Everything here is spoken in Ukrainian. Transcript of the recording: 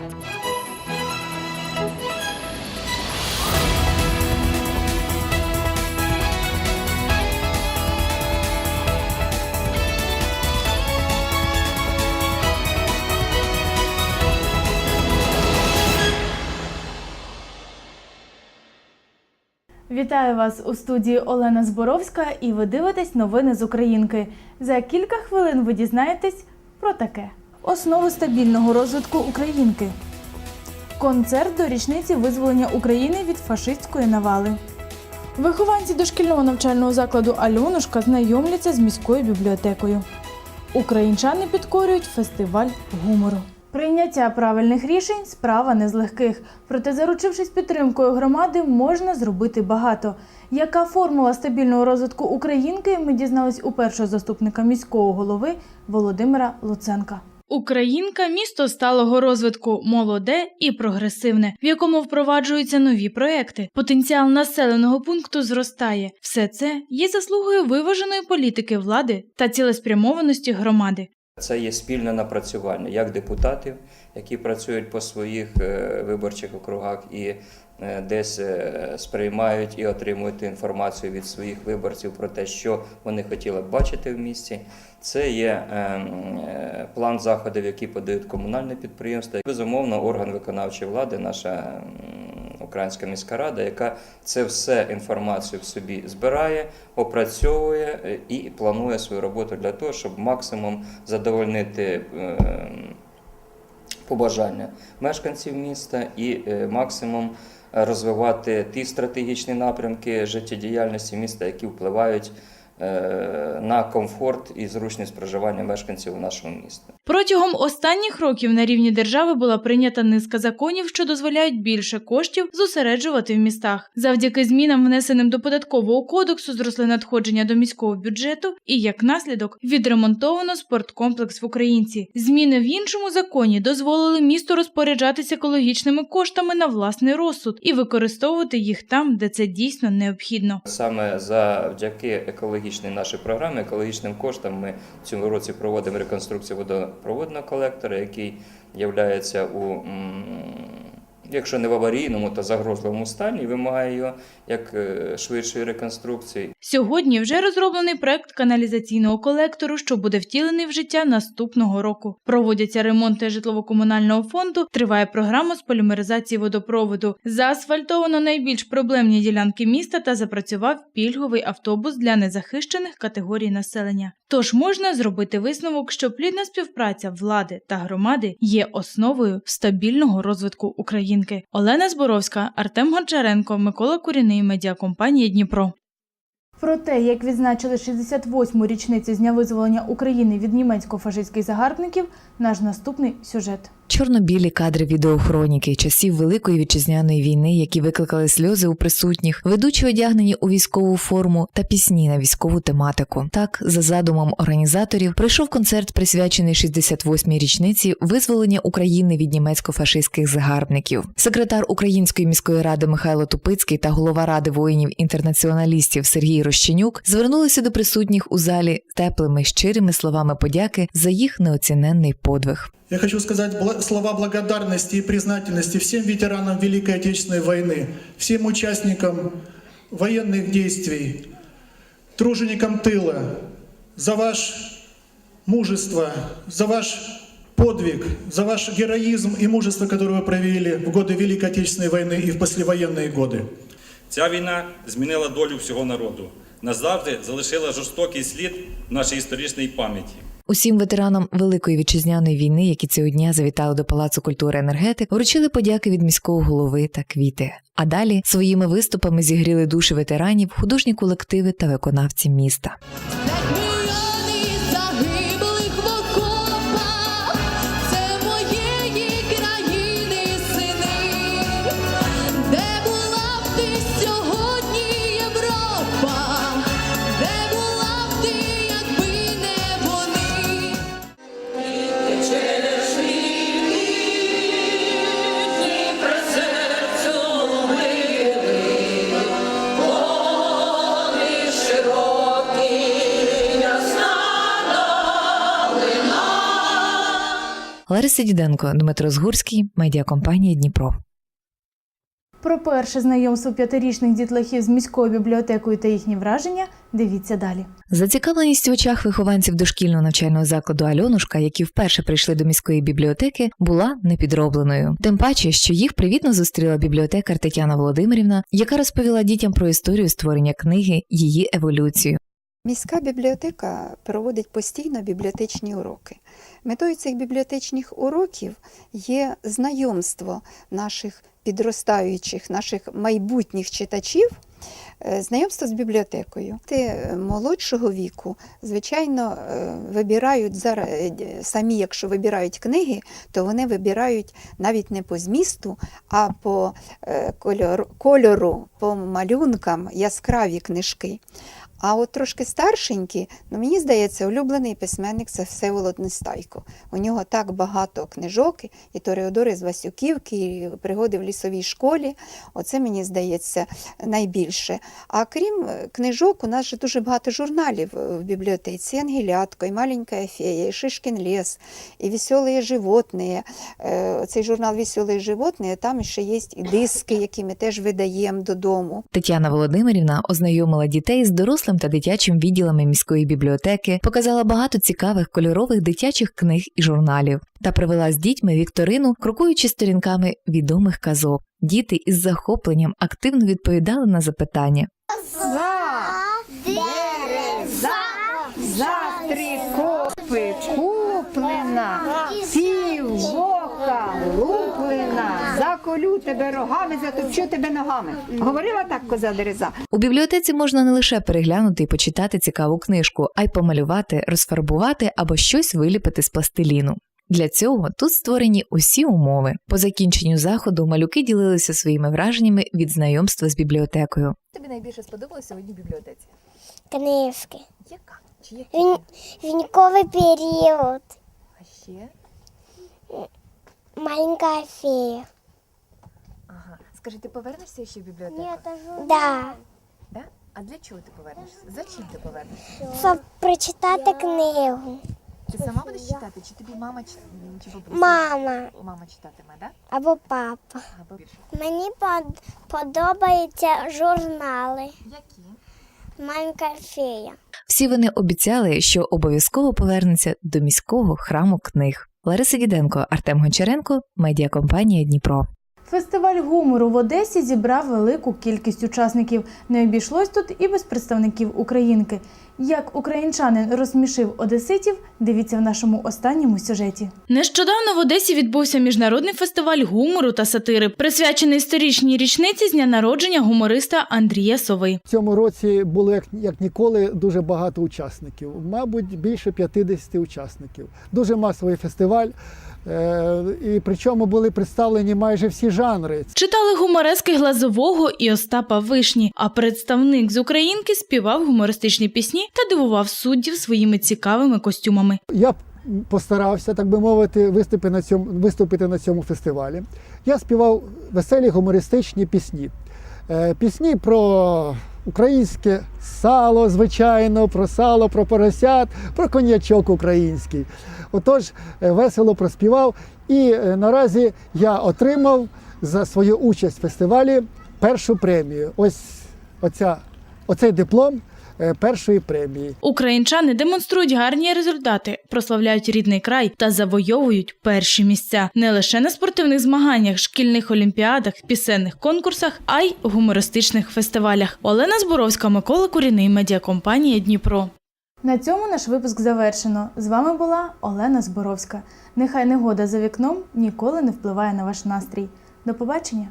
Вітаю вас у студії Олена Зборовська і ви дивитесь новини з Українки. За кілька хвилин ви дізнаєтесь про таке: основи стабільного розвитку Українки. Концерт до річниці визволення України від фашистської навали. Вихованці дошкільного навчального закладу Альонушка знайомляться з міською бібліотекою. Українчани підкорюють фестиваль гумору. Прийняття правильних рішень справа не з легких. Проте, заручившись підтримкою громади, можна зробити багато. Яка формула стабільного розвитку Українки, ми дізнались у першого заступника міського голови Володимира Луценка. Українка місто сталого розвитку, молоде і прогресивне, в якому впроваджуються нові проекти. Потенціал населеного пункту зростає. Все це є заслугою виваженої політики влади та цілеспрямованості громади. Це є спільне напрацювання як депутатів, які працюють по своїх е, виборчих округах і е, десь е, сприймають і отримують інформацію від своїх виборців про те, що вони хотіли б бачити в місті. Це є е, е, план заходів, які подають комунальне підприємство. Безумовно, орган виконавчої влади, наша Українська міська рада, яка це все інформацію в собі збирає, опрацьовує е, і планує свою роботу для того, щоб максимум задовольнити е, побажання мешканців міста і е, максимум розвивати ті стратегічні напрямки життєдіяльності міста, які впливають на комфорт і зручність проживання мешканців у нашому місті. Протягом останніх років на рівні держави була прийнята низка законів, що дозволяють більше коштів зосереджувати в містах. Завдяки змінам, внесеним до податкового кодексу, зросли надходження до міського бюджету, і як наслідок відремонтовано спорткомплекс в Українці. Зміни в іншому законі дозволили місту розпоряджатися екологічними коштами на власний розсуд і використовувати їх там, де це дійсно необхідно. Саме завдяки екологічній нашої програми. екологічним коштом ми в цьому році проводимо реконструкцію водопроводного колектора, який є у, якщо не в аварійному, то загрозливому стані вимагає його як е, швидшої реконструкції. Сьогодні вже розроблений проект каналізаційного колектору, що буде втілений в життя наступного року. Проводяться ремонти житлово-комунального фонду. Триває програма з полімеризації водопроводу. Заасфальтовано найбільш проблемні ділянки міста та запрацював пільговий автобус для незахищених категорій населення. Тож можна зробити висновок, що плідна співпраця влади та громади є основою стабільного розвитку Українки. Олена Зборовська, Артем Гончаренко, Микола Куріний, медіакомпанія Дніпро. Про те, як відзначили 68-му річницю з дня визволення України від німецько-фашистських загарбників, наш наступний сюжет. Чорно-білі кадри відеохроніки часів Великої вітчизняної війни, які викликали сльози у присутніх, ведучі одягнені у військову форму та пісні на військову тематику. Так, за задумом організаторів, прийшов концерт, присвячений 68-й річниці визволення України від німецько-фашистських загарбників. Секретар Української міської ради Михайло Тупицький та голова ради воїнів-інтернаціоналістів Сергій Рощенюк звернулися до присутніх у залі теплими щирими словами подяки за їх неоціненний подвиг. Я хочу сказать бла- слова благодарности и признательности всем ветеранам Великой Отечественной войны, всем участникам военных действий, труженикам тыла за ваш мужество, за ваш подвиг, за ваш героизм и мужество, которое вы проявили в годы Великой Отечественной войны и в послевоенные годы. Ця війна змінила долю всього народу. Назавжди залишила жорстокий слід в нашій історичній пам'яті. Усім ветеранам Великої вітчизняної війни, які цього дня завітали до Палацу культури енергетик, вручили подяки від міського голови та квіти. А далі своїми виступами зігріли душі ветеранів, художні колективи та виконавці міста. Лариса Діденко, Дмитро Згурський, медіакомпанія Дніпро. Про перше знайомство п'ятирічних дітлахів з міською бібліотекою та їхні враження дивіться далі. Зацікавленість в очах вихованців дошкільного навчального закладу Альонушка, які вперше прийшли до міської бібліотеки, була непідробленою. Тим паче, що їх привітно зустріла бібліотекар Тетяна Володимирівна, яка розповіла дітям про історію створення книги, її еволюцію. Міська бібліотека проводить постійно бібліотечні уроки. Метою цих бібліотечних уроків є знайомство наших підростаючих, наших майбутніх читачів, е, знайомство з бібліотекою. Ти молодшого віку, звичайно, е, вибирають зараз е, самі, якщо вибирають книги, то вони вибирають навіть не по змісту, а по е, кольору по малюнкам яскраві книжки. А от трошки старшенькі, ну мені здається, улюблений письменник це Всеволод Нестайко. У нього так багато книжок, і Тореодори з Васюківки, і пригоди в лісовій школі. Оце мені здається найбільше. А крім е, книжок, у нас же дуже багато журналів е, в бібліотеці. Ангелятко, і Маленька фея, і Шишкін ліс, і Веселі животні. Е, Цей журнал Веселі животні, там ще є і диски, які ми теж видаємо додому. Тетяна Володимирівна ознайомила дітей з дорослим та дитячим відділами міської бібліотеки, показала багато цікавих кольорових дитячих книг і журналів та провела з дітьми вікторину, крокуючи сторінками відомих казок. Діти із захопленням активно відповідали на запитання. За куплена, пів вока луплена, заколю тебе рогами, затопчу тебе ногами. Говорила так коза Дереза? У бібліотеці можна не лише переглянути і почитати цікаву книжку, а й помалювати, розфарбувати або щось виліпити з пластиліну. Для цього тут створені усі умови. По закінченню заходу малюки ділилися своїми враженнями від знайомства з бібліотекою. Тобі найбільше сподобалося сьогодні в бібліотеці? Книжки. Яка? Чи які? Він, віньковий період. А ще? Маленька фея. Ага. Скажи, ти повернешся ще в бібліотеку? Да. Да? А для чого ти повернешся? За чим ти повернешся? Щоб прочитати книгу. Ти сама будеш читати, чи тобі мама чи, чи бабуся? Мама Мама читатиме, да? або папа. Або більше. Мені под- подобаються журнали. Які? Маленька фея. Всі вони обіцяли, що обов'язково повернуться до міського храму книг. Лариса Діденко, Артем Гончаренко, медіакомпанія Дніпро. Фестиваль гумору в Одесі зібрав велику кількість учасників. Не обійшлось тут і без представників Українки. Як українчанин розсмішив одеситів, дивіться в нашому останньому сюжеті. Нещодавно в Одесі відбувся міжнародний фестиваль гумору та сатири, присвячений сторічній річниці з дня народження гумориста Андрія Сови. В цьому році було як, як ніколи дуже багато учасників, мабуть, більше 50 учасників. Дуже масовий фестиваль. Е, і причому були представлені майже всі жанри. Читали гуморески Глазового і Остапа Вишні. А представник з Українки співав гумористичні пісні та дивував суддів своїми цікавими костюмами. Я постарався, так би мовити, виступити на цьому, виступити на цьому фестивалі. Я співав веселі гумористичні пісні. Е, Пісні про українське сало, звичайно, про сало, про поросят, про коньячок український. Отож, е, весело проспівав. І е, наразі я отримав за свою участь в фестивалі першу премію. Ось оця, оцей диплом е, першої премії. Українчани демонструють гарні результати, прославляють рідний край та завойовують перші місця не лише на спортивних змаганнях, шкільних олімпіадах, пісенних конкурсах, а й гумористичних фестивалях. Олена Зборовська, Микола Куріний, медіакомпанія Дніпро. На цьому наш випуск завершено. З вами була Олена Зборовська. Нехай негода за вікном ніколи не впливає на ваш настрій. До побачення!